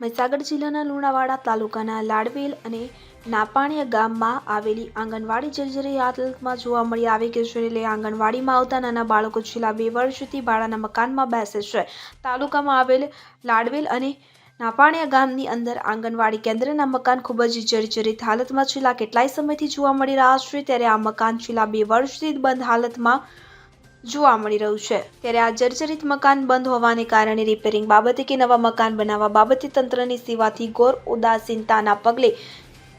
મહીસાગર જિલ્લાના લુણાવાડા તાલુકાના લાડવેલ અને નાપાણીયા ગામમાં આવેલી આંગણવાડી જર્જરી હાલતમાં જોવા મળી આવી કે જેને આંગણવાડીમાં આવતા નાના બાળકો છેલ્લા બે વર્ષથી ભાડાના મકાનમાં બેસે છે. તાલુકામાં આવેલ લાડવેલ અને નાપાણીયા ગામની અંદર આંગણવાડી કેન્દ્રના મકાન ખૂબ જ જર્જરિત હાલતમાં છેલ્લા કેટલાય સમયથી જોવા મળી રહ્યા છે, ત્યારે આ મકાન છેલ્લા બે વર્ષથી બંધ હાલતમાં જોવા મળી રહ્યું છે. ત્યારે આ જર્જરિત મકાન બંધ હોવાને કારણે રિપેરિંગ બાબતે કે નવા મકાન બનાવવા બાબતે તંત્રની સેવાથી ઘોર ઉદાસીનતાના પગલે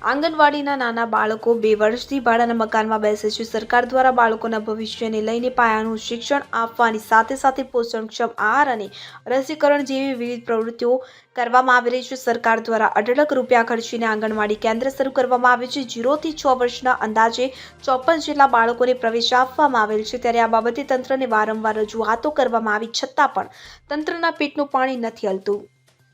આંગણવાડીના નાના બાળકો બે વર્ષથી ભાડાના મકાનમાં બેસે છે. સરકાર દ્વારા બાળકોના ભવિષ્યને લઈને પાયાનું શિક્ષણ આપવાની સાથે સાથે પોષણક્ષમ આહાર અને રસીકરણ જેવી વિવિધ પ્રવૃત્તિઓ કરવામાં આવી રહી છે. સરકાર દ્વારા અઢળક રૂપિયા ખર્ચીને આંગણવાડી કેન્દ્ર શરૂ કરવામાં આવ્યું છે. જીરોથી છ વર્ષના અંદાજે ચોપન જેટલા બાળકોને પ્રવેશ આપવામાં આવેલ છે. ત્યારે આ બાબતે તંત્રને વારંવાર રજૂઆતો કરવામાં આવી છતાં પણ તંત્રના પેટનું પાણી નથી હલતું.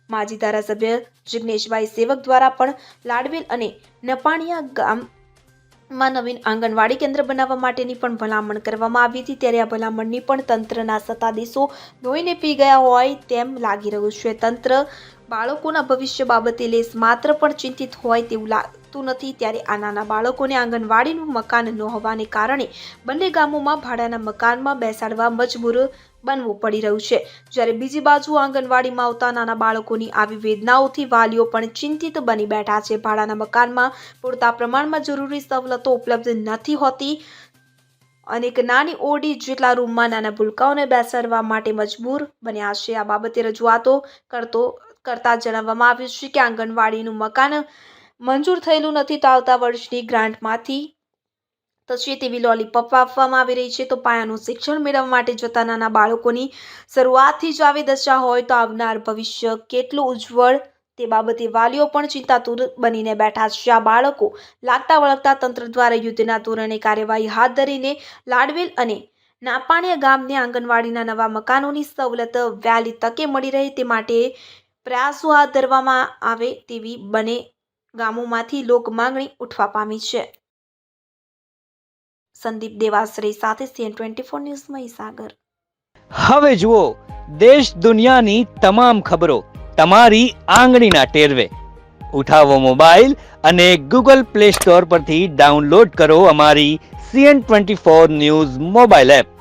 માજી ધારાસભ્ય જિગ્નેશભાઈ સેવક દ્વારા પણ લાડવેલ અને નપાણીયા ગામમાં નવીન આંગણવાડી કેન્દ્ર બનાવવા માટેની પણ ભલામણ કરવામાં આવી હતી. ત્યારે આ ભલામણની પણ તંત્રના સત્તાધીશો ધોઈને પી ગયા હોય તેમ લાગી રહ્યું છે. તંત્ર બાળકોના ભવિષ્ય બાબતે લેસ માત્ર પણ ચિંતિત હોય તેવું લાગતું નથી ત્યારે આ નાના બાળકોને આંગણવાડીનું મકાન ન હોવાને કારણે બંને ગામોમાં ભાડાના મકાનમાં બેસાડવા મજબૂર બનવું પડી રહ્યું છે. જ્યારે બીજી બાજુ આંગણવાડીમાં આવતા નાના બાળકોની આવી વેદનાઓથી વાલીઓ પણ ચિંતિત બની બેઠા છે. ભાડાના મકાનમાં પૂરતા પ્રમાણમાં જરૂરી સવલતો ઉપલબ્ધ નથી હોતી. અનેક નાની ઓડી જેટલા રૂમમાં નાના ભૂલકાઓને બેસાડવા માટે મજબૂર બન્યા છે. આ બાબતે રજૂઆતો કરતો કરતા જણાવવામાં આવ્યું છે કે આંગણવાડીનું મકાન મંજૂર થયેલું નથી તો આવતા વર્ષની ગ્રાન્ટમાંથી. થશે તેવી લોલીપોપ આપવામાં આવી રહી છે તો પાયાનું શિક્ષણ મેળવવા માટે જતા નાના બાળકોની શરૂઆતથી જ આવી દશા હોય તો આવનાર ભવિષ્ય કેટલું ઉજ્જવળ તે બાબતે વાલીઓ પણ ચિંતાતુર બનીને બેઠા છે. આ બાળકો લાગતા વળગતા તંત્ર દ્વારા યુદ્ધના ધોરણે કાર્યવાહી હાથ ધરીને લાડવેલ અને નાપાણીયા ગામને આંગણવાડીના નવા મકાનોની સવલત વહેલી તકે મળી રહે તે માટે પ્રયાસો હાથ ધરવામાં આવે તેવી બને ગામોમાંથી લોક માંગણી ઉઠવા પામી છે. સંદીપ દેવાશ્રી સાથે CN twenty four news Mahisagar. હવે જુઓ, દેશ દુનિયાની તમામ ખબરો તમારી આંગળીના ટેરવે. ઉઠાવો મોબાઈલ અને ગૂગલ પ્લે સ્ટોર પરથી ડાઉનલોડ કરો અમારી CN twenty four news mobile app.